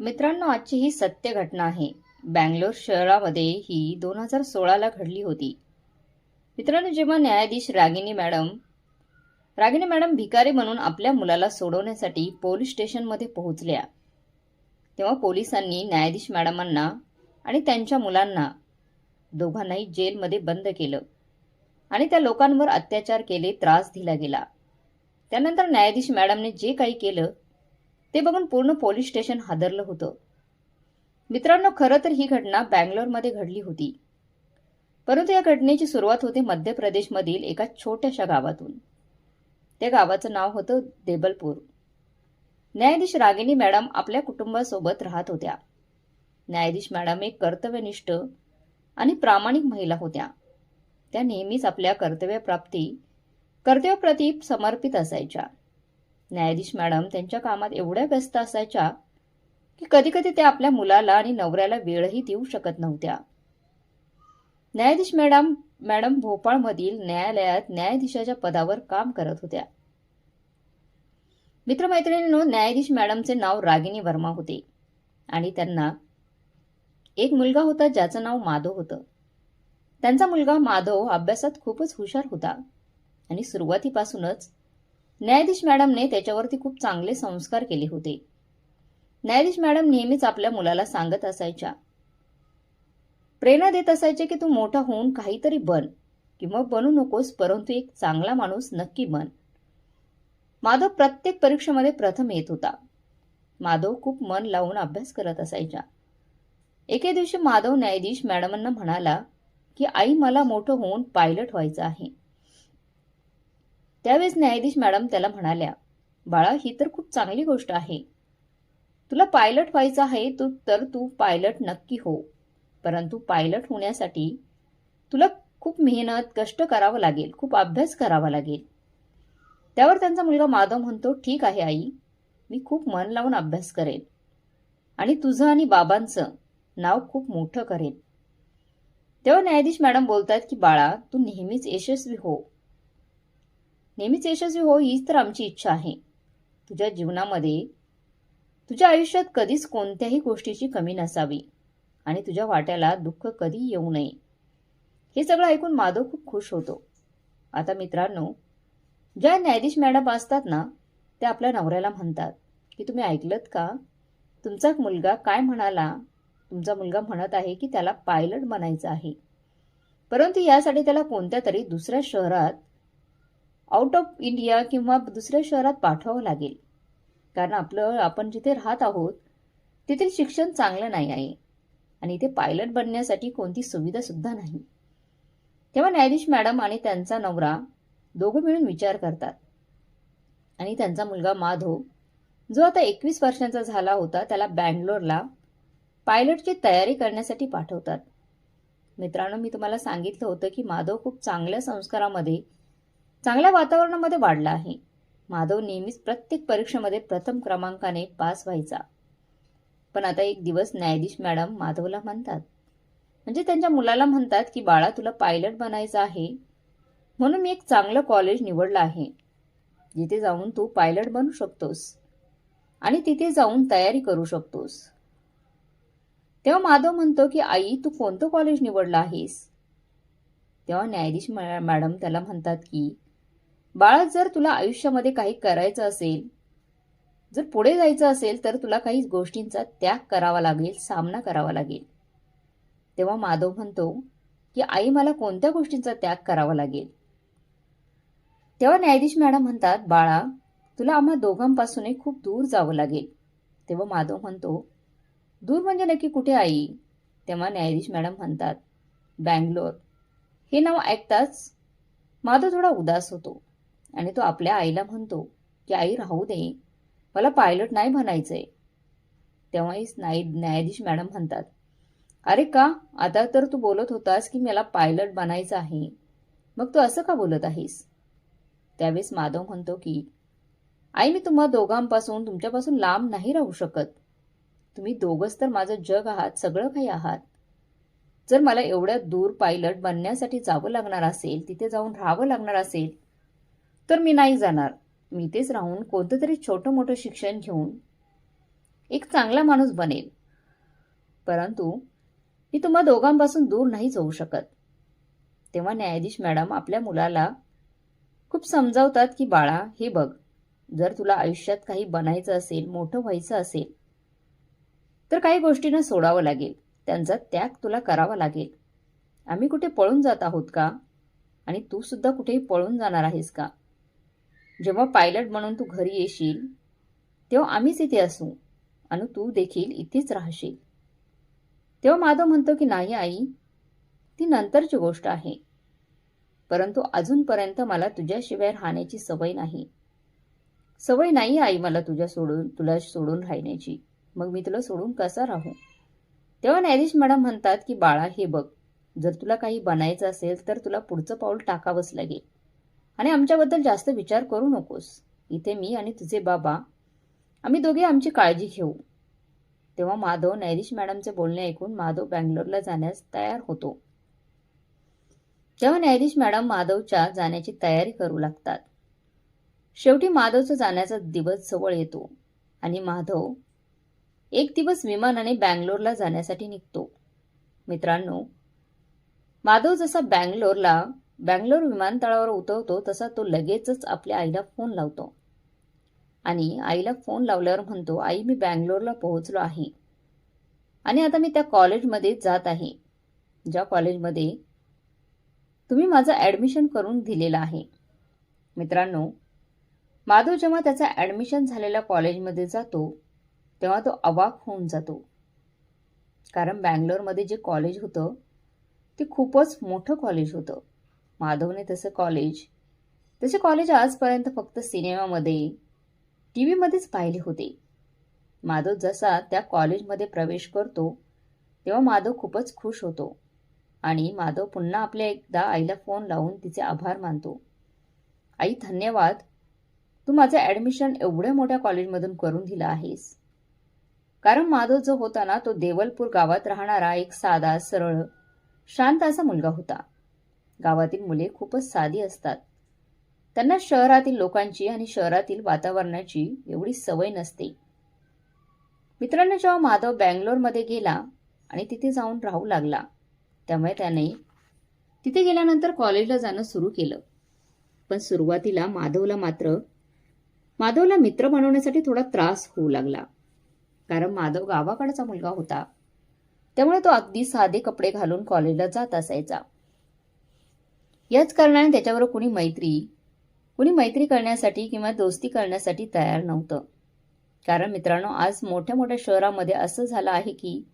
मित्रांनो आजची ही सत्य घटना आहे. बँगलोर शहरामध्ये ही दोन हजार सोळाला घडली होती. मित्रांनो जेव्हा न्यायाधीश रागिनी मॅडम रागिनी मॅडम भिकारी म्हणून आपल्या मुलाला सोडवण्यासाठी पोलीस स्टेशनमध्ये पोहोचल्या. तेव्हा पोलिसांनी न्यायाधीश मॅडमांना आणि त्यांच्या मुलांना दोघांनाही जेलमध्ये बंद केलं आणि त्या लोकांवर अत्याचार केले त्रास दिला गेला. त्यानंतर न्यायाधीश मॅडमने जे काही केलं ते बघून पूर्ण पोलीस स्टेशन हादरलं होतं. मित्रांनो खरं तर ही घटना बँगलोरमध्ये घडली होती. परंतु या घटनेची सुरुवात होते मध्य प्रदेशमधील एका छोट्याशा गावातून. त्या गावाचं नाव होतं देबलपूर. न्यायाधीश रागिनी मॅडम आपल्या कुटुंबासोबत राहत होत्या. न्यायाधीश मॅडम एक कर्तव्यनिष्ठ आणि प्रामाणिक महिला होत्या. त्या नेहमीच आपल्या कर्तव्यप्राप्ती कर्तव्यप्रती समर्पित असायच्या. न्यायाधीश मॅडम त्यांच्या कामात एवढ्या व्यस्त असायच्या की कधीकधी त्या आपल्या मुलाला आणि नवऱ्याला वेळही देऊ शकत नव्हत्या. न्यायाधीश मॅडम मॅडम भोपाळमधील न्यायालयात न्यायाधीशाच्या पदावर काम करत होत्या. मित्रमैत्रिणींनो न्यायाधीश मॅडमचे नाव रागिनी वर्मा होते आणि त्यांना एक मुलगा होता ज्याचं नाव माधव होतं. त्यांचा मुलगा माधव अभ्यासात खूपच हुशार होता आणि सुरुवातीपासूनच न्यायाधीश मॅडमने त्याच्यावरती खूप चांगले संस्कार केले होते. न्यायाधीश मॅडम नेहमीच आपल्या मुलाला सांगत असायच्या. प्रेरणा देत असायचे की तू मोठा होऊन काहीतरी बन किंवा बनू नकोस परंतु एक चांगला माणूस नक्की बन. माधव प्रत्येक परीक्षेमध्ये प्रथम येत होता. माधव खूप मन लावून अभ्यास करत असायच्या. एके दिवशी माधव न्यायाधीश मॅडमांना म्हणाला की आई मला मोठं होऊन पायलट व्हायचं आहे. त्यावेळेस न्यायाधीश मॅडम त्याला म्हणाल्या बाळा ही तर खूप चांगली गोष्ट आहे. तुला पायलट व्हायचं आहे तू तर तू पायलट नक्की हो. परंतु पायलट होण्यासाठी तुला खूप मेहनत कष्ट करावं लागेल खूप अभ्यास करावा लागेल. त्यावर त्यांचा मुलगा माधव म्हणतो ठीक आहे आई मी खूप मन लावून अभ्यास करेन आणि तुझं आणि बाबांचं नाव खूप मोठं करेन. तेव्हा न्यायाधीश मॅडम बोलतात की बाळा तू नेहमीच यशस्वी हो. नेहमीच यशस्वी हो हीच तर आमची इच्छा आहे. तुझ्या जीवनामध्ये तुझ्या आयुष्यात कधीच कोणत्याही गोष्टीची कमी नसावी आणि तुझ्या वाट्याला दुःख कधी येऊ नये. हे सगळं ऐकून माधव खूप खुश होतो. आता मित्रांनो ज्या न्यायाधीश मॅडम असतात ना त्या आपल्या नवऱ्याला म्हणतात की तुम्ही ऐकलत का? तुमचा मुलगा काय म्हणाला? तुमचा मुलगा म्हणत आहे की त्याला पायलट बनायचं आहे. परंतु यासाठी त्याला कोणत्या तरी दुसऱ्या शहरात आउट ऑफ इंडिया किंवा दुसऱ्या शहरात पाठवावं लागेल. कारण आपलं आपण जिथे राहत आहोत तेथील शिक्षण चांगलं नाही आहे. आणि इथे पायलट बनण्यासाठी कोणती सुविधासुद्धा नाही. तेव्हा न्यायाधीश मॅडम आणि त्यांचा नवरा दोघं मिळून विचार करतात. आणि त्यांचा मुलगा माधव जो आता एकवीस वर्षांचा झाला होता त्याला बँगलोरला पायलटची तयारी करण्यासाठी पाठवतात. मित्रांनो मी तुम्हाला सांगितलं होतं की माधव खूप चांगल्या संस्कारामध्ये चांगल्या वातावरणामध्ये वाढला आहे. माधव नेहमीच प्रत्येक परीक्षेमध्ये प्रथम क्रमांकाने पास व्हायचा. पण आता एक दिवस न्यायाधीश मॅडम माधवला म्हणतात म्हणजे त्यांच्या मुलाला म्हणतात की बाळा तुला पायलट बनायचं आहे. म्हणून मी एक चांगलं कॉलेज निवडलं आहे. जिथे जाऊन तू पायलट बनू शकतोस आणि तिथे जाऊन तयारी करू शकतोस. तेव्हा माधव म्हणतो की आई तू कोणतं कॉलेज निवडलं आहेस? तेव्हा न्यायाधीश मॅडम त्याला म्हणतात की बाळा जर तुला आयुष्यामध्ये काही करायचं असेल जर पुढे जायचं असेल तर तुला काही गोष्टींचा त्याग करावा लागेल सामना करावा लागेल. तेव्हा माधव म्हणतो की आई मला कोणत्या गोष्टींचा त्याग करावा लागेल? तेव्हा न्यायाधीश मॅडम म्हणतात बाळा तुला आम्हा दोघांपासूनही खूप दूर जावं लागेल. तेव्हा माधव म्हणतो दूर म्हणजे नक्की कुठे आई? तेव्हा न्यायाधीश मॅडम म्हणतात बँगलोर. हे नाव ऐकताच माधव थोडा उदास होतो. आणि तो आपल्या आईला म्हणतो की आई राहू दे. मला पायलट नाही बनायचंय तेव्हाही न्याय न्यायाधीश मॅडम म्हणतात अरे का? आता तर तू बोलत होतास की मला पायलट बनायचं आहे. मग तू असं का बोलत आहेस? त्यावेळेस माधव म्हणतो की आई मी तुम्हा दोघांपासून तुमच्यापासून लांब नाही राहू शकत. तुम्ही दोघंच तर माझं जग आहात सगळं काही आहात. जर मला एवढ्या दूर पायलट बनण्यासाठी जावं लागणार असेल तिथे जाऊन राहावं लागणार असेल तर मी नाही जाणार. मी तेच राहून कोणतं तरी छोटं मोठं शिक्षण घेऊन एक चांगला माणूस बनेल परंतु मी तुम्हा दोघांपासून दूर नाही जाऊ शकत. तेव्हा न्यायाधीश मॅडम आपल्या मुलाला खूप समजावतात की बाळा हे बघ. जर तुला आयुष्यात काही बनायचं असेल मोठं व्हायचं असेल तर काही गोष्टींना सोडावं लागेल. त्यांचा त्याग तुला करावा लागेल. आम्ही कुठे पळून जात आहोत का? आणि तू सुद्धा कुठेही पळून जाणार आहेस का? जेव्हा पायलट म्हणून तू घरी येशील तेव्हा आम्हीच इथे असू आणि तू देखील इथेच राहशील. तेव्हा माधव म्हणतो की नाही आई ती नंतरची गोष्ट आहे. परंतु अजूनपर्यंत मला तुझ्याशिवाय राहण्याची सवय नाही. सवय नाही आई मला तुझ्या सोडून तुला सोडून राहण्याची. मग मी तुला सोडून कसा राहू? तेव्हा न्यायाधीश मॅडम म्हणतात की बाळा हे बघ. जर तुला काही बनायचं असेल तर तुला पुढचं पाऊल टाकावंच लागेल. आणि आमच्याबद्दल जास्त विचार करू नकोस. इथे मी आणि तुझे बाबा आम्ही दोघे आमची काळजी घेऊ. तेव्हा माधव नैरिश मॅडमचे बोलणे ऐकून माधव बँगलोरला जाण्यास तयार होतो. तेव्हा नैरिश मॅडम माधवच्या जाण्याची तयारी करू लागतात. शेवटी माधवचा जाण्याचा दिवस जवळ येतो आणि माधव एक दिवस विमानाने बँगलोरला जाण्यासाठी निघतो. मित्रांनो माधव जसा बँगलोरला बँगलोर विमानतळावर उतरतो तसा तो लगेचच आपल्या आईला फोन लावतो. आणि आईला फोन लावल्यावर म्हणतो आई मी बँगलोरला पोहोचलो आहे. आणि आता मी त्या कॉलेजमध्ये जात आहे. ज्या कॉलेजमध्ये तुम्ही माझं ॲडमिशन करून दिलेलं आहे. मित्रांनो माधव जेव्हा त्याचा ॲडमिशन झालेल्या कॉलेजमध्ये जातो तेव्हा तो अवाक होऊन जातो. कारण बँगलोरमध्ये जे कॉलेज होतं ते खूपच मोठं कॉलेज होतं. माधवने तसं कॉलेज तसे कॉलेज आजपर्यंत फक्त सिनेमामध्ये टी व्हीमध्येच पाहिले होते. माधव जसा त्या कॉलेजमध्ये प्रवेश करतो तेव्हा माधव खूपच खुश होतो. आणि माधव पुन्हा आपल्या एकदा आईला फोन लावून तिचे आभार मानतो. आई धन्यवाद. तू माझं ॲडमिशन एवढ्या मोठ्या कॉलेजमधून करून दिलं आहेस. कारण माधव जो होता ना तो देवलपूर गावात राहणारा एक साधा सरळ शांत असा मुलगा होता. गावातील मुले खूपच साधी असतात. त्यांना शहरातील लोकांची आणि शहरातील वातावरणाची एवढी सवय नसते. मित्रांनो जेव्हा माधव बँगलोरमध्ये गेला आणि तिथे जाऊन राहू लागला त्यामुळे त्याने तिथे गेल्यानंतर कॉलेजला जाणं सुरू केलं. पण सुरुवातीला माधवला मात्र माधवला मित्र बनवण्यासाठी थोडा त्रास होऊ लागला. कारण माधव गावाकडचा मुलगा होता. त्यामुळे तो अगदी साधे कपडे घालून कॉलेजला जात असायचा. याच कारणाने त्याच्यावर कुणी मैत्री कुणी मैत्री करण्यासाठी किंवा दोस्ती करण्यासाठी तयार नव्हतं. कारण मित्रांनो आज मोठ्या मोठ्या शहरामध्ये असं झालं आहे की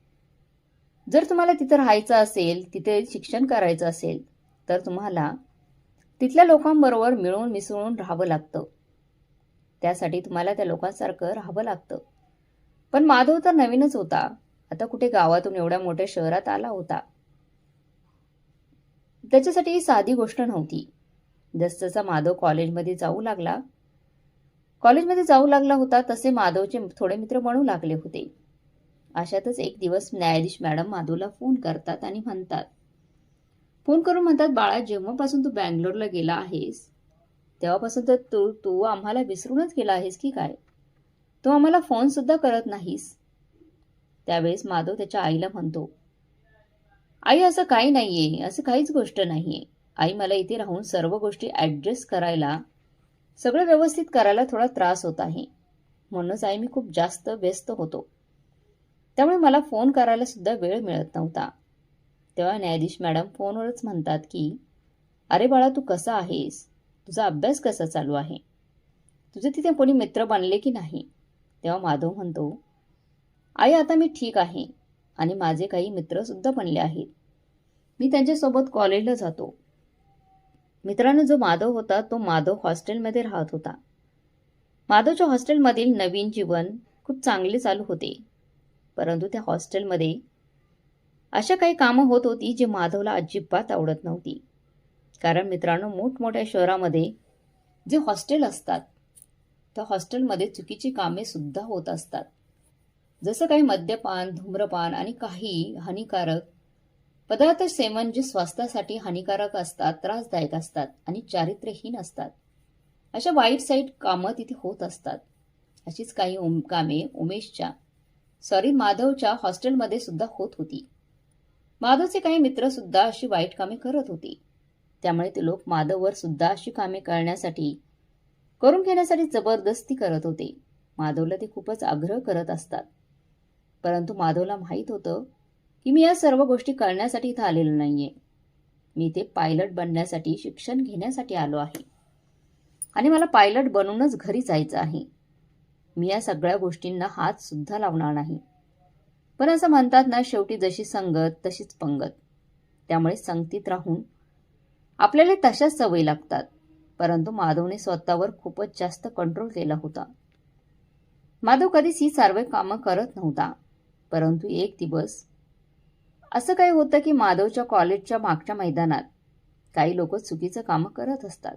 जर तुम्हाला तिथं राहायचं असेल तिथे शिक्षण करायचं असेल तर तुम्हाला तिथल्या लोकांबरोबर मिळून मिसळून राहावं लागतं. त्यासाठी तुम्हाला त्या लोकांसारखं राहावं लागतं. पण माधव तर नवीनच होता. आता कुठे गावातून एवढ्या मोठ्या शहरात आला होता. त्याच्यासाठी ही साधी गोष्ट नव्हती. जसजसा माधव कॉलेजमध्ये जाऊ लागला कॉलेजमध्ये जाऊ लागला होता तसे माधवचे थोडे मित्र बनू लागले होते. अशातच एक दिवस न्यायाधीश मॅडम माधवला फोन करतात आणि म्हणतात फोन करून म्हणतात बाळा जेव्हापासून तू बँगलोरला गेला आहेस तेव्हापासून तर तू तू आम्हाला विसरूनच गेला आहेस की काय? तू आम्हाला फोन सुद्धा करत नाहीस. त्यावेळेस माधव त्याच्या आईला म्हणतो आई असं काही नाहीये असं काहीच गोष्ट नाहीये. आई मला इथे राहून सर्व गोष्टी ॲडजस्ट करायला सगळं व्यवस्थित करायला थोडा त्रास होत आहे. म्हणूनच आई मी खूप जास्त व्यस्त होतो. त्यामुळे मला फोन करायला सुद्धा वेळ मिळत नव्हता. तेव्हा न्यायाधीश मॅडम फोनवरच म्हणतात की अरे बाळा तू कसा आहेस? तुझा अभ्यास कसा चालू आहे? तुझे तिथे कोणी मित्र बनले की नाही? तेव्हा माधव म्हणतो आई आता मी ठीक आहे. आणि माझे काही मित्रसुद्धा बनले आहेत. मी त्यांच्यासोबत कॉलेजला जातो. मित्रांनो जो माधव होता तो माधव हॉस्टेलमध्ये राहत होता. माधवच्या हॉस्टेलमधील नवीन जीवन खूप चांगले चालू होते. परंतु त्या हॉस्टेलमध्ये अशा काही कामं होत होती जी माधवला अजिबात आवडत नव्हती. कारण मित्रांनो मोठमोठ्या शहरामध्ये जे हॉस्टेल असतात त्या हॉस्टेलमध्ये चुकीची कामेसुद्धा होत असतात. जसं काही मद्यपान धूम्रपान आणि काही हानिकारक पदार्थ सेवन जे स्वास्थ्यासाठी हानिकारक असतात त्रासदायक असतात आणि चारित्र्यहीन असतात. अशा वाईट साईट कामं तिथे होत असतात. अशीच काही उम कामे उमेशच्या सॉरी माधवच्या हॉस्टेलमध्ये सुद्धा होत होती. माधवचे काही मित्र सुद्धा अशी वाईट कामे करत होती. त्यामुळे ते लोक माधववर सुद्धा अशी कामे करण्यासाठी करून घेण्यासाठी जबरदस्ती करत होते. माधवला ते खूपच आग्रह करत असतात. परंतु माधवला माहीत होतं की मी या सर्व गोष्टी करण्यासाठी इथं आलेलो नाहीये. मी इथे पायलट बनण्यासाठी शिक्षण घेण्यासाठी आलो आहे. आणि मला पायलट बनूनच घरी जायचं आहे. मी या सगळ्या गोष्टींना हात सुद्धा लावणार नाही. पण असं म्हणतात ना शेवटी जशी संगत तशीच पंगत. त्यामुळे संगतीत राहून आपल्याला तशाच सवयी लागतात. परंतु माधवने स्वतःवर खूपच जास्त कंट्रोल केला होता. माधव कधीच ही सर्व कामं करत नव्हता. परंतु एक दिवस असं काही होतं की माधवच्या कॉलेजच्या मागच्या मैदानात काही लोक चुकीचं कामं करत असतात.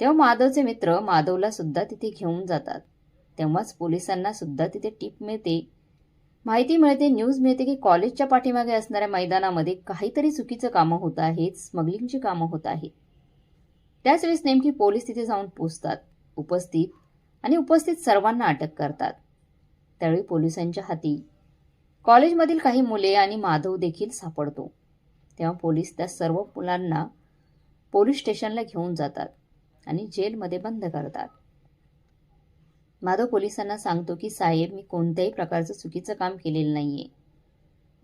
तेव्हा माधवचे मित्र माधवला सुद्धा तिथे घेऊन जातात. तेव्हाच पोलिसांना सुद्धा तिथे टीप मिळते. माहिती मिळते न्यूज मिळते की कॉलेजच्या पाठीमागे असणाऱ्या मैदानामध्ये काहीतरी चुकीचं कामं होत आहेत स्मगलिंगची कामं होत आहेत. त्याच वेळेस नेमकी पोलीस तिथे जाऊन पोचतात उपस्थित आणि उपस्थित सर्वांना अटक करतात. त्यावेळी पोलिसांच्या हाती कॉलेजमधील काही मुले आणि माधव देखील सापडतो. तेव्हा पोलीस त्या सर्व मुलांना पोलीस स्टेशनला घेऊन जातात आणि जेलमध्ये बंद करतात. माधव पोलिसांना सांगतो की साहेब मी कोणत्याही प्रकारचं चुकीचं काम केलेलं नाही आहे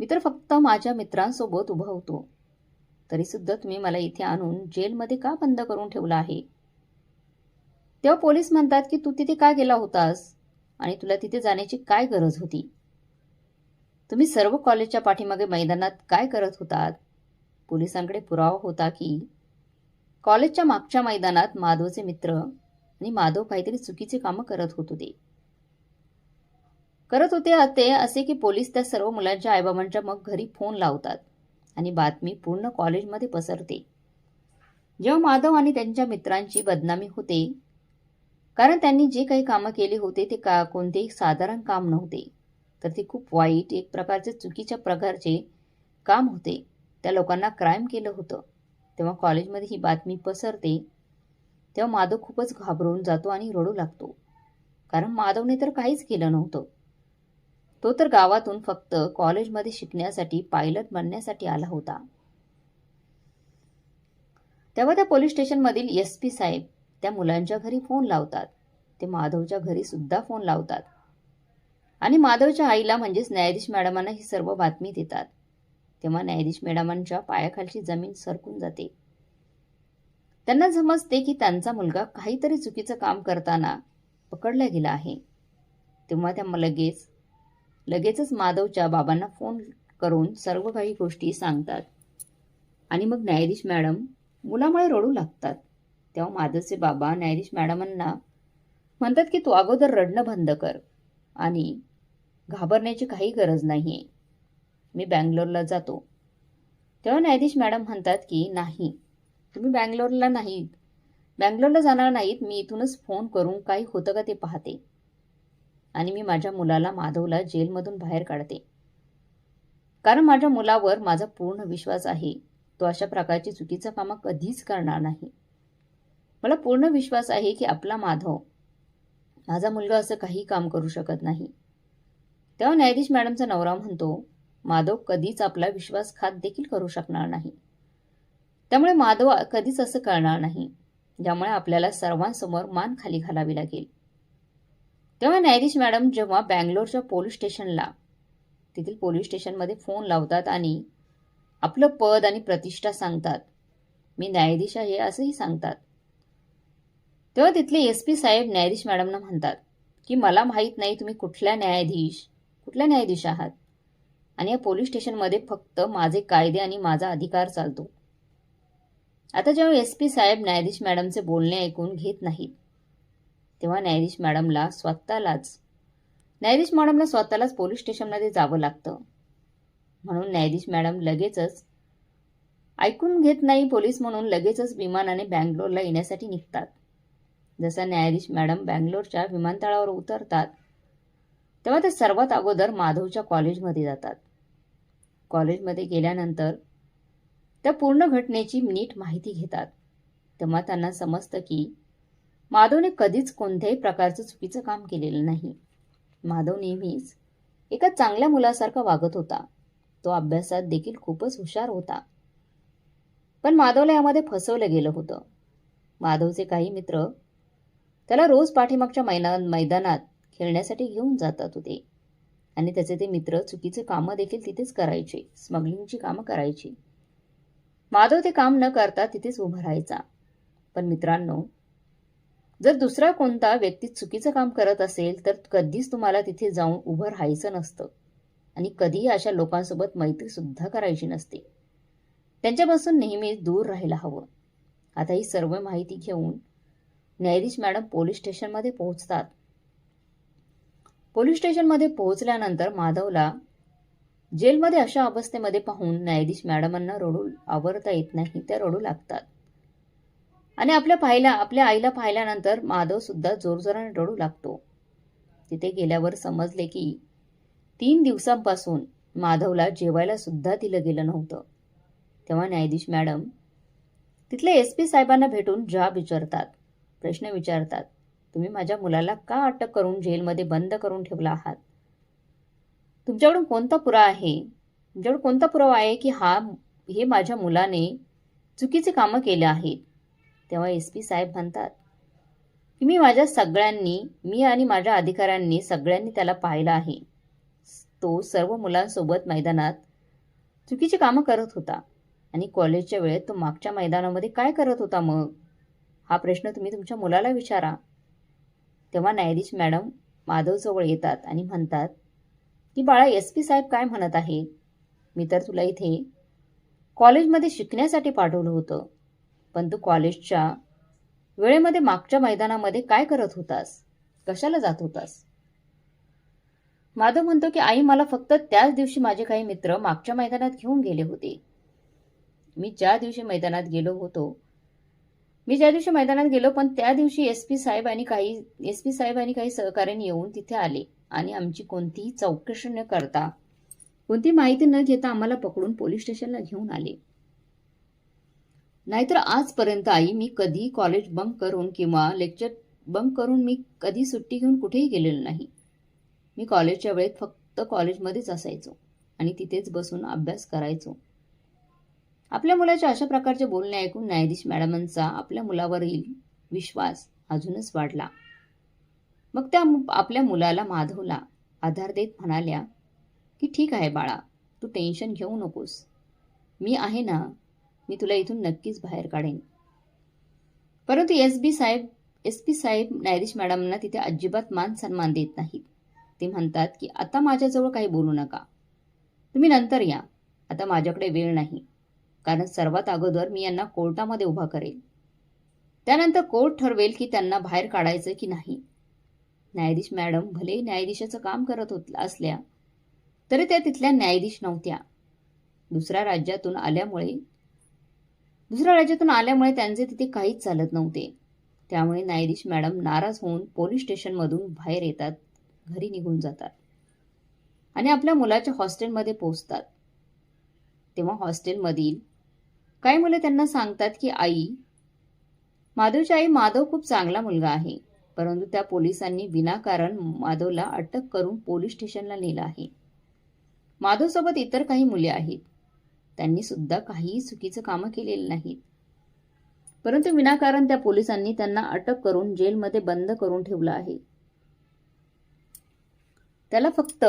मी तर फक्त माझ्या मित्रांसोबत उभं होतो. तरीसुद्धा तुम्ही मला इथे आणून जेलमध्ये का बंद करून ठेवला आहे? तेव्हा पोलीस म्हणतात की तू तिथे का गेला होतास? आणि तुला तिथे जाण्याची काय गरज होती? तुम्ही सर्व कॉलेजच्या पाठीमागे मैदानात काय करत होतात? पोलिसांकडे पुरावा होता की कॉलेजच्या मागच्या मैदानात माधवचे मित्र आणि माधव काहीतरी चुकीचे कामं करत होत होते. करत होते ते असे की पोलीस त्या सर्व मुलांच्या आईबाबांच्या मग घरी फोन लावतात आणि बातमी पूर्ण कॉलेजमध्ये पसरते. जेव्हा माधव आणि त्यांच्या मित्रांची बदनामी होते कारण त्यांनी जे काही कामं केली होते ते का कोणतेही साधारण काम नव्हते. तर ते खूप वाईट एक प्रकारचे चुकीच्या प्रकारचे काम होते. त्या लोकांना क्राईम केलं होतं. तेव्हा कॉलेजमध्ये ही बातमी पसरते. तेव्हा माधव खूपच घाबरून जातो आणि रडू लागतो. कारण माधवने तर काहीच केलं नव्हतं. तो तर गावातून फक्त कॉलेजमध्ये शिकण्यासाठी पायलट बनण्यासाठी आला होता. तेव्हा त्या पोलीस स्टेशनमधील एस पी साहेब त्या मुलांच्या घरी फोन लावतात. ते माधवच्या घरी सुद्धा फोन लावतात. आणि माधवच्या आईला म्हणजेच न्यायाधीश मॅडमांना ही सर्व बातमी देतात. तेव्हा न्यायाधीश मॅडमांच्या पायाखालची जमीन सरकून जाते. त्यांना समजते की त्यांचा मुलगा काहीतरी चुकीचं काम करताना पकडला गेला आहे. तेव्हा त्या लगेच लगेचच माधवच्या बाबांना फोन करून सर्व काही गोष्टी सांगतात. आणि मग न्यायाधीश मॅडम मुलामुळे रडू लागतात. तेव्हा माधवचे बाबा न्यायाधीश मॅडमांना म्हणतात की तू अगोदर रडणं बंद कर आणि घाबरण्याची काही गरज नाही आहे मी बँगलोरला जातो. तेव्हा न्यायाधीश मॅडम म्हणतात की नाही तुम्ही बँगलोरला नाही बँगलोरला जाणार नाहीत मी इथूनच फोन करून काही होतं का ते पाहते. आणि मी माझ्या मुलाला माधवला जेलमधून बाहेर काढते. कारण माझ्या मुलावर माझा पूर्ण विश्वास आहे. तो अशा प्रकारची चुकीचं कामं कधीच करणार नाही. मला पूर्ण विश्वास आहे की आपला माधव माझा मुलगा असं काही काम करू शकत नाही. तेव्हा न्यायाधीश मॅडमचा नवरा म्हणतो माधव कधीच आपला विश्वासघात देखील करू शकणार नाही. त्यामुळे माधव कधीच असं करणार नाही. ज्यामुळे आपल्याला सर्वांसमोर मान खाली घालावी लागेल. तेव्हा न्यायाधीश मॅडम जेव्हा बँगलोरच्या पोलीस स्टेशनला तेथील पोलीस स्टेशनमध्ये फोन लावतात आणि आपलं पद आणि प्रतिष्ठा सांगतात मी न्यायाधीश आहे असंही सांगतात. तेव्हा तिथले एस पी साहेब न्यायाधीश मॅडमना म्हणतात की मला माहीत नाही तुम्ही कुठल्या न्यायाधीश कुठल्या न्यायाधीश आहात? आणि या पोलीस स्टेशनमध्ये फक्त माझे कायदे आणि माझा अधिकार चालतो. आता जेव्हा एस पी साहेब न्यायाधीश मॅडमचे बोलणे ऐकून घेत नाहीत तेव्हा न्यायाधीश मॅडमला स्वतःलाच न्यायाधीश मॅडमला स्वतःलाच पोलीस स्टेशनमध्ये जावं लागतं. म्हणून न्यायाधीश मॅडम लगेचच ऐकून घेत नाही पोलीस म्हणून लगेचच विमानाने बँगलोरला येण्यासाठी निघतात. जसा न्यायाधीश मॅडम बँगलोरच्या विमानतळावर उतरतात तेव्हा ते सर्वात अगोदर माधवच्या कॉलेजमध्ये जातात. कॉलेजमध्ये गेल्यानंतर त्या पूर्ण घटनेची नीट माहिती घेतात. तेव्हा त्यांना समजतं की माधवने कधीच कोणत्याही प्रकारचं चुकीचं काम केलेलं नाही. माधव नेहमीच एका चांगल्या मुलासारखा वागत होता. तो अभ्यासात देखील खूपच हुशार होता. पण माधवला यामध्ये फसवलं गेलं होतं. माधवचे काही मित्र त्याला रोज पाठीमागच्या मैना मैदानात खेळण्यासाठी घेऊन जातात होते. आणि त्याचे ते मित्र चुकीचे कामं देखील तिथेच करायचे. स्मगलिंगची कामं करायची. माधव ते काम न करता तिथेच उभं राहायचा. पण मित्रांनो जर दुसरा कोणता व्यक्ती चुकीचं काम करत असेल तर कधीच तुम्हाला तिथे जाऊन उभं राहायचं नसतं. आणि कधीही अशा लोकांसोबत मैत्री सुद्धा करायची नसते. त्यांच्यापासून नेहमीच दूर राहायला हवं. आता ही सर्व माहिती घेऊन न्यायाधीश मॅडम पोलीस स्टेशनमध्ये पोहोचतात. पोलीस स्टेशनमध्ये पोहोचल्यानंतर माधवला जेलमध्ये अशा अवस्थेमध्ये पाहून न्यायाधीश मॅडमांना रडू आवरता येत नाही त्या रडू लागतात. आणि आपल्या पाहिल्या आपल्या आईला पाहिल्यानंतर माधव सुद्धा जोरजोराने रडू लागतो. तिथे गेल्यावर समजले की तीन दिवसांपासून माधवला जेवायला सुद्धा दिलं गेलं नव्हतं. तेव्हा न्यायाधीश मॅडम तिथले एस पी साहेबांना भेटून जाब विचारतात प्रश्न विचारतात. तुम्ही माझ्या मुलाला का अटक करून जेलमध्ये बंद करून ठेवला आहात? तुमच्याकडून कोणता पुरावा आहे? तुमच्याकडे कोणता पुरावा आहे की हा हे माझ्या मुलाने चुकीचे कामं केले आहेत? तेव्हा एस पी साहेब म्हणतात की मी माझ्या सगळ्यांनी मी आणि माझ्या अधिकाऱ्यांनी सगळ्यांनी त्याला पाहिलं आहे. तो सर्व मुलांसोबत मैदानात चुकीची कामं करत होता आणि कॉलेजच्या वेळेत तो मागच्या मैदानामध्ये काय करत होता मग? हा प्रश्न तुम्ही तुमच्या मुलाला विचारा. तेव्हा न्यायाधीश मॅडम माधवजवळ येतात आणि म्हणतात की बाळा एस पी साहेब काय म्हणत आहेत मी तर तुला इथे कॉलेजमध्ये शिकण्यासाठी पाठवलं होतं. पण तू कॉलेजच्या वेळेमध्ये मागच्या मैदानामध्ये काय करत होतास? कशाला जात होतास? माधव म्हणतो की आई मला फक्त त्याच दिवशी माझे काही मित्र मागच्या मैदानात घेऊन गेले होते. मी ज्या दिवशी मैदानात गेलो होतो मी ज्या दिवशी मैदानात गेलो पण त्या दिवशी एस पी साहेब आणि काही एस पी साहेब आणि काही सहकार्याने येऊन तिथे आले. आणि आमची कोणतीही चौकशी न करता कोणती माहिती न घेता आम्हाला पकडून पोलीस स्टेशनला घेऊन आले. नाहीतर आजपर्यंत आई मी कधी कॉलेज बंक करून किंवा लेक्चर बंक करून मी कधी सुट्टी घेऊन कुठेही गेलेलो नाही. मी कॉलेजच्या वेळेत फक्त कॉलेजमध्येच असायचो आणि तिथेच बसून अभ्यास करायचो. आपल्या मुलाच्या अशा प्रकारचे बोलणे ऐकून न्यायाधीश मॅडमांचा आपल्या मुलावरील विश्वास अजूनच वाढला. मग त्या आपल्या मुलाला माधवला आधार देत म्हणाल्या की ठीक आहे बाळा तू टेन्शन घेऊ नकोस. मी आहे ना मी तुला इथून नक्कीच बाहेर काढेन. परंतु एस बी साहेब एस पी साहेब न्यायाधीश मॅडमना तिथे अजिबात मान सन्मान देत नाहीत. ते म्हणतात की आता माझ्याजवळ काही बोलू नका. तुम्ही नंतर या. आता माझ्याकडे वेळ नाही. कारण सर्वात अगोदर मी यांना कोर्टामध्ये उभा करेल. त्यानंतर कोर्ट ठरवेल की त्यांना बाहेर काढायचं की नाही. न्यायाधीश मॅडम भले न्यायाधीशाचं काम करत होत असल्या तरी त्या तिथल्या न्यायाधीश नव्हत्या. दुसऱ्या राज्यातून आल्यामुळे दुसऱ्या राज्यातून आल्यामुळे त्यांचे तिथे काहीच चालत नव्हते. त्यामुळे न्यायाधीश मॅडम नाराज होऊन पोलीस स्टेशनमधून बाहेर येतात घरी निघून जातात आणि आपल्या मुलाच्या हॉस्टेलमध्ये पोहोचतात. तेव्हा हॉस्टेलमधील काही मुले त्यांना सांगतात की आई माधवची आई माधव खूप चांगला मुलगा आहे. परंतु त्या पोलिसांनी विनाकारण माधवला अटक करून पोलीस स्टेशनला नेलं आहे. माधवसोबत इतर काही मुले आहेत. त्यांनी सुद्धा काहीही चुकीचं कामं केलेली नाहीत. परंतु विनाकारण त्या पोलिसांनी त्यांना अटक करून जेलमध्ये बंद करून ठेवलं आहे. त्याला फक्त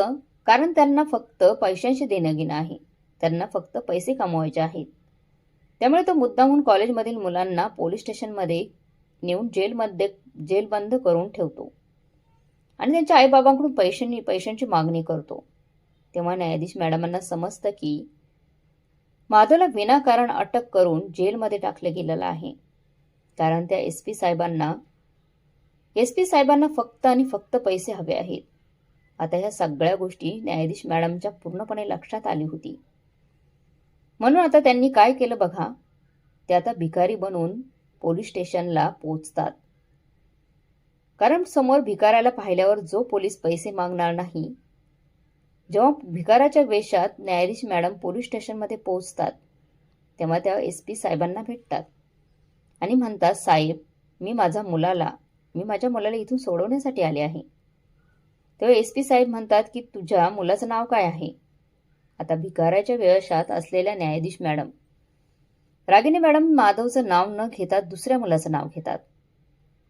कारण त्यांना फक्त पैशांशी देणं घेणं आहे. त्यांना फक्त पैसे कमवायचे आहेत. त्यामुळे तो मुद्दामून कॉलेजमधील मुलांना पोलीस स्टेशनमध्ये नेऊन जेलमध्ये जेल बंद करून ठेवतो. आणि त्यांच्या आईबाबांकडून पैशांनी पैशांची मागणी करतो. तेव्हा न्यायाधीश मॅडमांना समजतं की माधवला विनाकारण अटक करून जेलमध्ये टाकलं गेलेलं आहे. कारण त्या एस पी साहेबांना एस पी साहेबांना फक्त आणि फक्त पैसे हवे आहेत. आता ह्या सगळ्या गोष्टी न्यायाधीश मॅडमच्या पूर्णपणे लक्षात आली होती. म्हणून आता त्यांनी काय केलं बघा? ते आता भिकारी बनून पोलीस स्टेशनला पोचतात कारण समोर भिकाऱ्याला पाहिल्यावर जो पोलीस पैसे मागणार नाही जेव्हा भिकाराच्या वेशात न्यायाधीश मॅडम पोलीस स्टेशनमध्ये पोहोचतात तेव्हा त्या एस पी साहेबांना भेटतात आणि म्हणतात साहेब मी माझ्या मुलाला मी माझ्या मुलाला इथून सोडवण्यासाठी आले आहे. तेव्हा एस पी साहेब म्हणतात की तुझ्या मुलाचं नाव काय आहे? आता भिकाऱ्याच्या व्यवसायात असलेल्या न्यायाधीश मॅडम. रागिनी मॅडम माधवचं नाव न घेता दुसऱ्या मुलाचं नाव घेतात.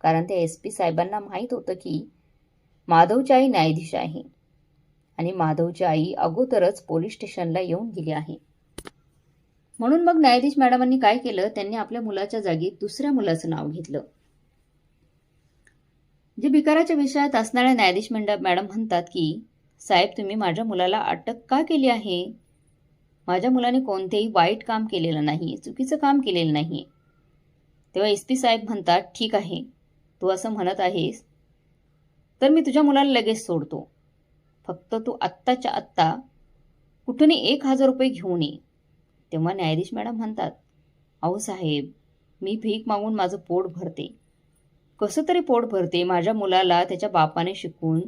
कारण त्या एस पी साहेबांना माहीत होतं की माधवची आई न्यायाधीश आहे. आणि माधवची आई अगोदरच पोलीस स्टेशनला येऊन गेली आहे. म्हणून मग न्यायाधीश मॅडमांनी काय केलं? त्यांनी आपल्या मुलाच्या जागी दुसऱ्या मुलाचं नाव घेतलं. जे भिकाराच्या विषयात असणाऱ्या न्यायाधीश मंडळ मॅडम म्हणतात की साहेब तुम्ही माझ्या मुलाला अटक का केली आहे? माझ्या मुलाने कोणतेही वाईट काम केलेलं नाही चुकीचं काम केलेलं नाही. तेव्हा एस पी साहेब म्हणतात ठीक आहे तू असं म्हणत आहेस तर मी तुझ्या मुलाला लगेच सोडतो. फक्त तू आत्ताच्या आत्ता कुठूनही एक हजार रुपये घेऊन ये. तेव्हा न्यायाधीश मॅडम म्हणतात अहो साहेब मी भीक मागून माझं पोट भरते. कसं तरी पोट भरते माझ्या मुलाला त्याच्या बापाने शिकून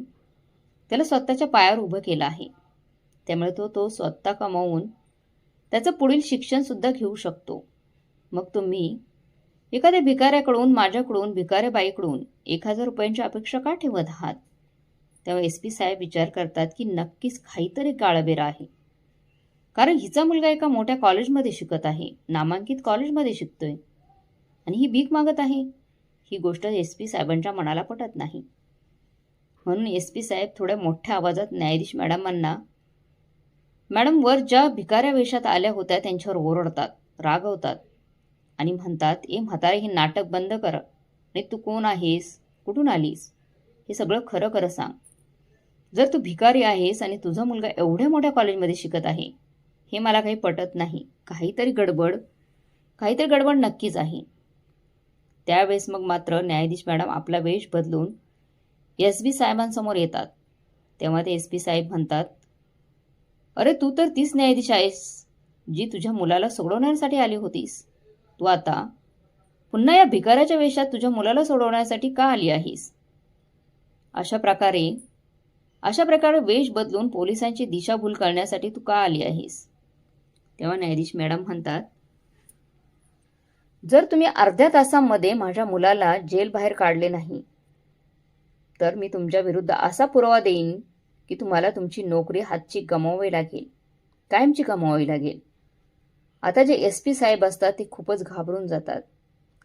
त्याला स्वतःच्या पायावर उभं केलं आहे. त्यामुळे तो तो स्वतः कमावून त्याचं पुढील शिक्षणसुद्धा घेऊ शकतो. मग तुम्ही एखाद्या भिकाऱ्याकडून माझ्याकडून भिकाऱ्याबाईकडून एक हजार रुपयांची अपेक्षा का ठेवत आहात? तेव्हा एस पी साहेब विचार करतात की नक्कीच काहीतरी गाळबेरा आहे. कारण हिचा मुलगा एका मोठ्या कॉलेजमध्ये शिकत आहे नामांकित कॉलेजमध्ये शिकतोय. आणि ही भीक मागत आहे. ही गोष्ट एस पी साहेबांच्या मनाला पटत नाही. म्हणून एस पी साहेब थोड्या मोठ्या आवाजात न्यायाधीश मॅडमांना मॅडम वर ज्या भिकाऱ्या वेशात आल्या होत्या त्यांच्यावर ओरडतात रागवतात आणि म्हणतात ए म्हातारे हे नाटक बंद कर. आणि तू कोण आहेस? कुठून आलीस? हे सगळं खरं खरं सांग. जर तू भिकारी आहेस आणि तुझा मुलगा एवढ्या मोठ्या कॉलेजमध्ये शिकत आहे हे मला काही पटत नाही. काहीतरी गडबड काहीतरी गडबड नक्कीच आहे. त्यावेळेस मग मात्र न्यायाधीश मॅडम आपला वेश बदलून एस बी साहेबांसमोर येतात. तेव्हा ते एस पी साहेब म्हणतात अरे तू तर तीच न्यायाधीश आहेस जी तुझ्या मुलाला सोडवण्यासाठी आली होतीस. तू आता पुन्हा या भिकाऱ्याच्या वेशात तुझ्या मुलाला सोडवण्यासाठी का आली आहेस? अशा प्रकारे अशा प्रकारे वेश बदलून पोलिसांची दिशाभूल करण्यासाठी तू का आली आहेस? तेव्हा न्यायाधीश मॅडम म्हणतात जर तुम्ही अर्ध्या तासामध्ये माझ्या मुलाला जेल बाहेर काढले नाही तर मी तुमच्या विरुद्ध असा पुरावा देईन की तुम्हाला तुमची नोकरी हातची गमावावी लागेल कायमची गमावावी लागेल. आता जे एस पी साहेब असतात ते खूपच घाबरून जातात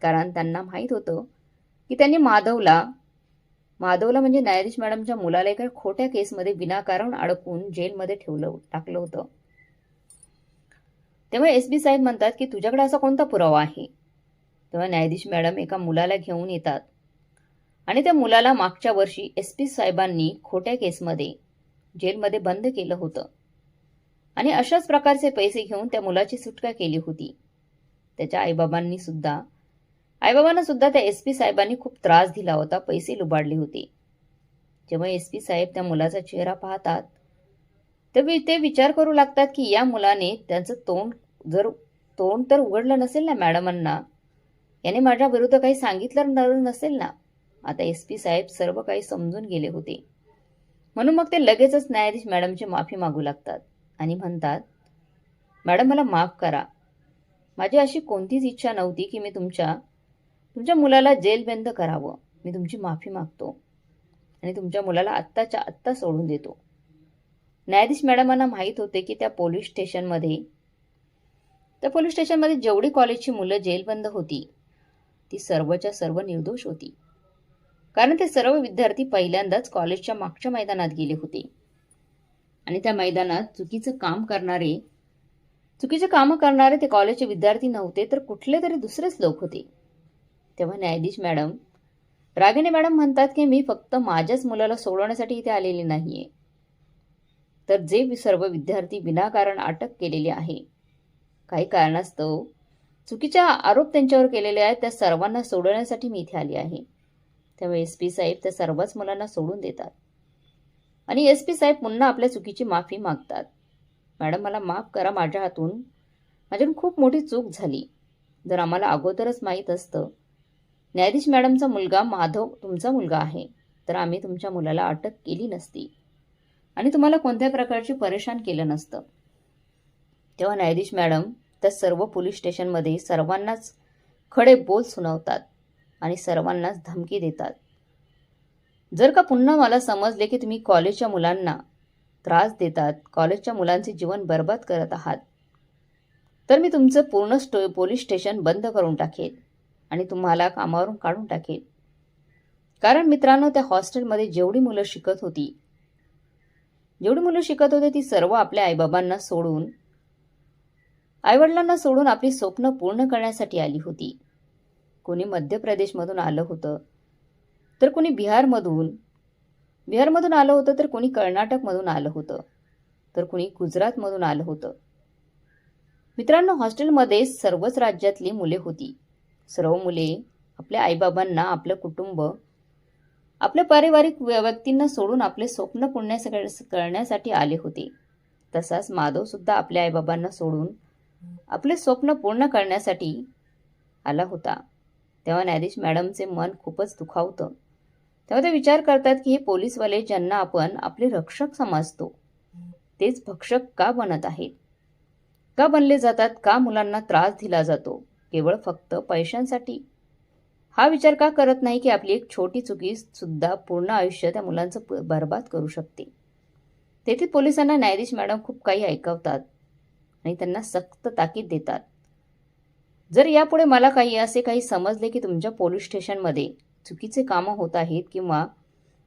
कारण त्यांना माहीत होतं की त्यांनी माधवला माधवला म्हणजे न्यायाधीश मॅडमच्या मुलाला एका खोट्या केसमध्ये विनाकारण अडकून जेलमध्ये ठेवलं टाकलं होतं. तेव्हा एस बी साहेब म्हणतात की तुझ्याकडे असा कोणता पुरावा आहे? तेव्हा न्यायाधीश मॅडम एका मुलाला घेऊन येतात. आणि त्या मुलाला मागच्या वर्षी एस पी साहेबांनी खोट्या केसमध्ये जेलमध्ये बंद केलं होतं. आणि अशाच प्रकारचे पैसे घेऊन त्या मुलाची सुटका केली होती. त्याच्या आईबाबांनी सुद्धा आईबाबांना सुद्धा त्या एस पी साहेबांनी खूप त्रास दिला होता पैसे लुबाडले होते. जेव्हा एस पी साहेब त्या मुलाचा चेहरा पाहतात तर ते विचार करू लागतात की या मुलाने त्यांचं तोंड जर तोंड तर उघडलं नसेल ना मॅडमांना याने माझ्या विरुद्ध काही सांगितलं नसेल ना? आता एस पी साहेब सर्व काही समजून गेले होते. म्हणून मग ते लगेचच न्यायाधीश मॅडमची माफी मागू लागतात आणि म्हणतात मॅडम मला माफ करा. माझी अशी कोणतीच इच्छा नव्हती की मी तुमच्या तुमच्या मुलाला जेलबंद करावं. मी तुमची माफी मागतो आणि तुमच्या मुलाला आत्ताच्या आत्ता सोडून देतो. न्यायाधीश मॅडमांना माहीत होते की त्या पोलीस स्टेशनमध्ये त्या पोलीस स्टेशनमध्ये जेवढी कॉलेजची मुलं जेलबंद होती ती सर्वच्या सर्व निर्दोष होती. कारण ते सर्व विद्यार्थी पहिल्यांदाच कॉलेजच्या मागच्या मैदानात गेले होते. आणि त्या मैदानात चुकीचं काम करणारे चुकीचे कामं करणारे ते कॉलेजचे विद्यार्थी नव्हते तर कुठले तरी दुसरेच लोक होते. तेव्हा न्यायाधीश मॅडम रागिनी मॅडम म्हणतात की मी फक्त माझ्याच मुलाला सोडवण्यासाठी इथे आलेली नाहीये. तर जे सर्व विद्यार्थी विनाकारण अटक केलेले आहे. काही कारणास्तव चुकीच्या आरोप त्यांच्यावर केलेले आहेत त्या सर्वांना सोडवण्यासाठी मी इथे आली आहे. त्यावेळी एस पी साहेब त्या सर्वच मुलांना सोडून देतात. आणि एस पी साहेब पुन्हा आपल्या चुकीची माफी मागतात. मॅडम मला माफ करा माझ्या हातून. माझ्याकडून खूप मोठी चूक झाली. जर आम्हाला अगोदरच माहीत असतं न्यायाधीश मॅडमचा मुलगा माधव तुमचा मुलगा आहे तर आम्ही तुमच्या मुलाला अटक केली नसती. आणि तुम्हाला कोणत्या प्रकारची परेशान केलं नसतं. तेव्हा न्यायाधीश मॅडम त्या सर्व पोलीस स्टेशनमध्ये सर्वांनाच खडे बोल सुनावतात. आणि सर्वांनाच धमकी देतात. जर का पुन्हा मला समजले की तुम्ही कॉलेजच्या मुलांना त्रास देतात कॉलेजच्या मुलांचे जीवन बर्बाद करत आहात तर मी तुमचं पूर्ण स्टो पोलीस स्टेशन बंद करून टाकेन आणि तुम्हाला कामावरून काढून टाकेन कारण मित्रांनो त्या हॉस्टेलमध्ये जेवढी मुलं शिकत होती जेवढी मुलं शिकत होते ती सर्व आपल्या आईबाबांना सोडून आईवडिलांना सोडून आपली स्वप्न पूर्ण करण्यासाठी आली होती. कोणी मध्य प्रदेशमधून आलं होतं तर कोणी बिहारमधून बिहारमधून आलं होतं तर कोणी कर्नाटकमधून आलं होतं तर कोणी गुजरातमधून आलं होतं. मित्रांनो हॉस्टेलमध्ये सर्वच राज्यातली मुले होती. सर्व मुले आपल्या आईबाबांना आपलं कुटुंब आपल्या पारिवारिक व्य- व्यक्तींना सोडून आपले स्वप्न पुण्य करण्यासाठी आले होते. तसाच माधवसुद्धा आपल्या आईबाबांना सोडून आपले स्वप्न पूर्ण करण्यासाठी आला होता. तेव्हा न्यायाधीश मॅडमचे मन खूपच दुखावतं. तेव्हा ते विचार करतात की हे पोलीसवाले ज्यांना आपण आपले रक्षक समजतो तेच भक्षक का बनत आहेत? का बनले जातात? का मुलांना त्रास दिला जातो? केवळ फक्त पैशांसाठी? हा विचार का करत नाही की आपली एक छोटी चुकी सुद्धा पूर्ण आयुष्य त्या मुलांचं प- बर्बाद करू शकते? तेथील पोलिसांना न्यायाधीश मॅडम खूप काही ऐकवतात आणि त्यांना सक्त ताकीद देतात. जर यापुढे मला काही असे काही समजले की तुमच्या पोलीस स्टेशनमध्ये चुकीचे कामं होत आहेत किंवा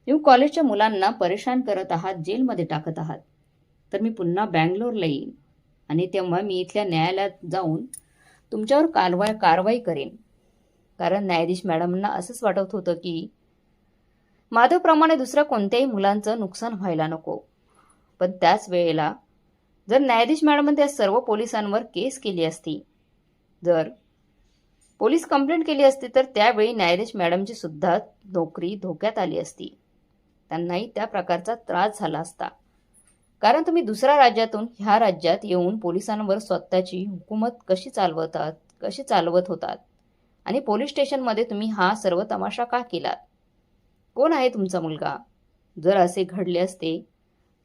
तुम्ही कॉलेजच्या मुलांना परेशान करत आहात जेलमध्ये टाकत आहात तर मी पुन्हा बँगलोरला येईन आणि तेव्हा मी इथल्या न्यायालयात जाऊन तुमच्यावर कारवाई कारवाई करेन. कारण न्यायाधीश मॅडमना असंच वाटत होतं की माधवप्रमाणे दुसऱ्या कोणत्याही मुलांचं नुकसान व्हायला नको. पण त्याच वेळेला जर न्यायाधीश मॅडमने त्या सर्व पोलिसांवर केस केली असती जर पोलीस कंप्लेंट केली असती तर त्यावेळी न्यायाधीश मॅडमची सुद्धा नोकरी धोक्यात आली असती. त्यांनाही त्या प्रकारचा त्रास झाला असता. कारण तुम्ही दुसऱ्या राज्यातून ह्या राज्यात येऊन पोलिसांवर स्वतःची हुकूमत कशी चालवतात कशी चालवत होतात? आणि पोलीस स्टेशनमध्ये तुम्ही हा सर्व तमाशा का केलात? कोण आहे तुमचा मुलगा? जर असे घडले असते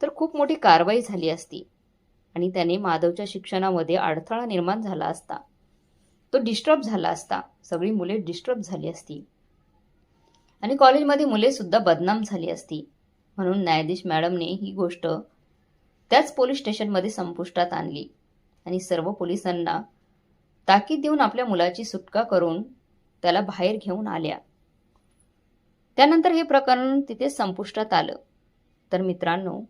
तर खूप मोठी कारवाई झाली असती. आणि त्याने माधवच्या शिक्षणामध्ये अडथळा निर्माण झाला असता. तो डिस्टर्ब झाला असता. सगळी मुले डिस्टर्ब झाली असती. आणि कॉलेजमध्ये मुलेसुद्धा बदनाम झाली असती. म्हणून न्यायाधीश मॅडमने ही गोष्ट त्याच पोलीस स्टेशनमध्ये संपुष्टात आणली. आणि सर्व पोलिसांना ताकीद देऊन आपल्या मुलाची सुटका करून त्याला बाहेर घेऊन आल्या. त्यानंतर हे प्रकरण तिथे संपुष्टात आलं. तर मित्रांनो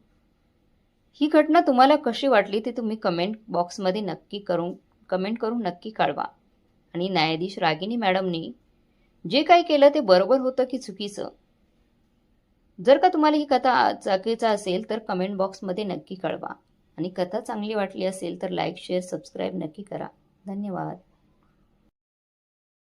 ही घटना तुम्हाला कशी वाटली ते तुम्ही कमेंट बॉक्समध्ये नक्की करून कमेंट करून नक्की कळवा. आणि न्यायाधीश रागिनी मॅडमनी जे काही केलं ते बरोबर होतं की चुकीचं? जर का तुम्हाला ही कथा चाकीचा असेल तर कमेंट बॉक्समध्ये नक्की कळवा. आणि कथा चांगली वाटली असेल तर लाईक शेअर सबस्क्राईब नक्की करा. धन्यवाद.